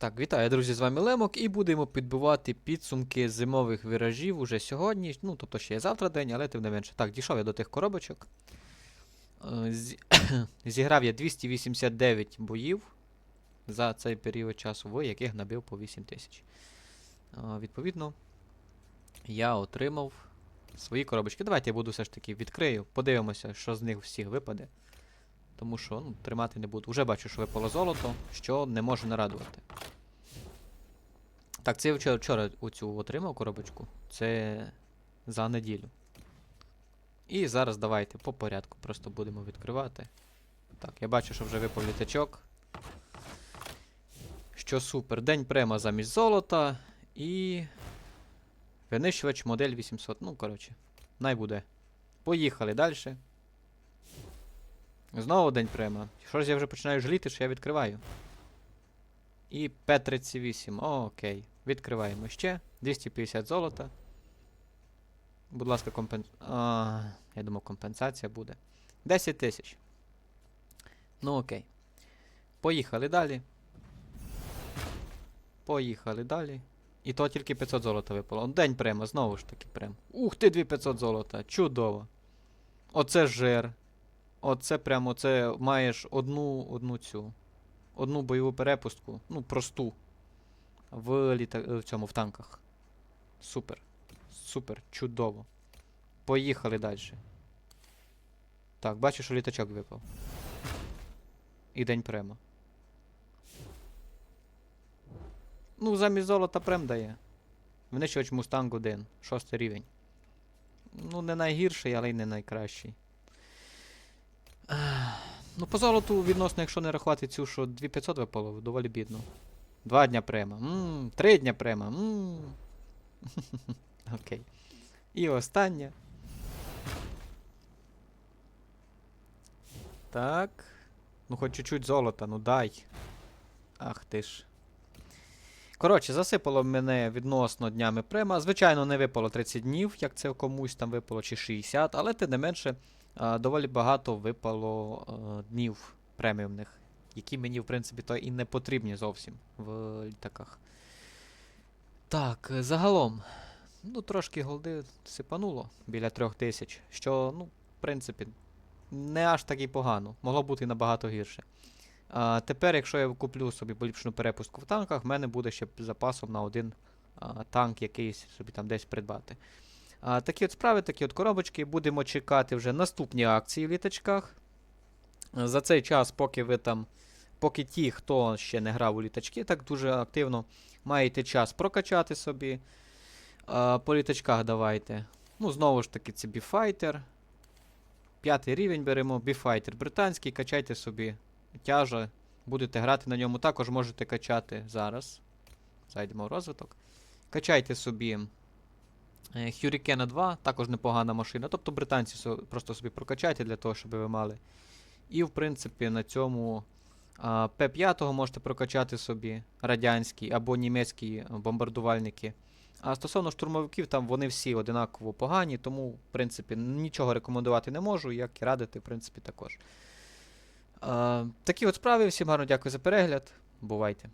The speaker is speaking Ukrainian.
Так, вітаю, друзі, з вами Лемок, і будемо підбивати підсумки зимових віражів уже сьогодні. Ну, тобто ще є завтра день, але тим не менше. Так, дійшов я до тих коробочок. Е, Зіграв я 289 боїв за цей період часу, в яких набив по 8 тисяч. Е, Відповідно, я отримав свої коробочки. Давайте я буду все ж таки відкрию. Подивимося, що з них всіх випаде. Тому що ну, тримати не буду. Уже бачу, що випало золото, що не може не радувати. Так, це я вчора, вчора оцю отримав коробочку. Це за неділю. І зараз давайте по порядку просто будемо відкривати. Так, я бачу, що вже випав літачок. Що супер. День према замість золота. І. Винищувач модель 800. Ну, коротше, най буде. Поїхали далі. Знову день према. Що ж я вже починаю жаліти, що я відкриваю. І П-38. О, окей. Відкриваємо ще. 250 золота. Будь ласка, компен... Я думав, компенсація буде. 10 тисяч. Ну окей. Поїхали далі. Поїхали далі. І то тільки 500 золота випало. День према, знову ж таки прем. Ух ти, 2500 золота. Чудово. Оце жир. Оце прямо це маєш одну одну цю. Одну бойову перепустку. Ну, просту. В, літа... в цьому в танках. Супер. Супер, чудово. Поїхали далі. Так, бачу, що літачок випав. І день према. Ну, замість золота прем дає. Винищувач Мустанг 1, шостий рівень. Ну, не найгірший, але й не найкращий. Ну, по золоту відносно, якщо не рахувати цю, що 2500 випало, доволі бідно. Два дня према. Ммм, три дня према. Ммм. Окей. І останнє. Так. Ну, хоч чуть-чуть золота, ну дай. Ах ти ж. Коротше, засипало мене відносно днями према. Звичайно, не випало 30 днів, як це комусь там випало, чи 60, але тим не менше, доволі багато випало днів преміумних, які мені, в принципі, то і не потрібні зовсім в літаках. Так, е, загалом, ну, трошки голди сипануло біля 3000, що, ну, в принципі, не аж так і погано. Могло бути набагато гірше. А, тепер, якщо я куплю собі поліпшену перепустку в танках, в мене буде ще запасом на один а, танк якийсь собі там десь придбати. А, такі от справи, такі от коробочки. Будемо чекати вже наступні акції в літачках. За цей час, поки ви там, поки ті, хто ще не грав у літачки, так дуже активно маєте час прокачати собі. А, по літачках давайте. Ну, знову ж таки, це Біфайтер. П'ятий рівень беремо. Біфайтер британський, качайте собі тяжа. Будете грати на ньому, також можете качати зараз. Зайдемо в розвиток. Качайте собі е, Hurricane 2, також непогана машина. Тобто британці просто собі прокачайте для того, щоб ви мали. І, в принципі, на цьому П5 можете прокачати собі радянські або німецькі бомбардувальники. А стосовно штурмовиків, там вони всі одинаково погані, тому, в принципі, нічого рекомендувати не можу, як і радити, в принципі, також. Е, такі от справи. Всім гарно дякую за перегляд. Бувайте.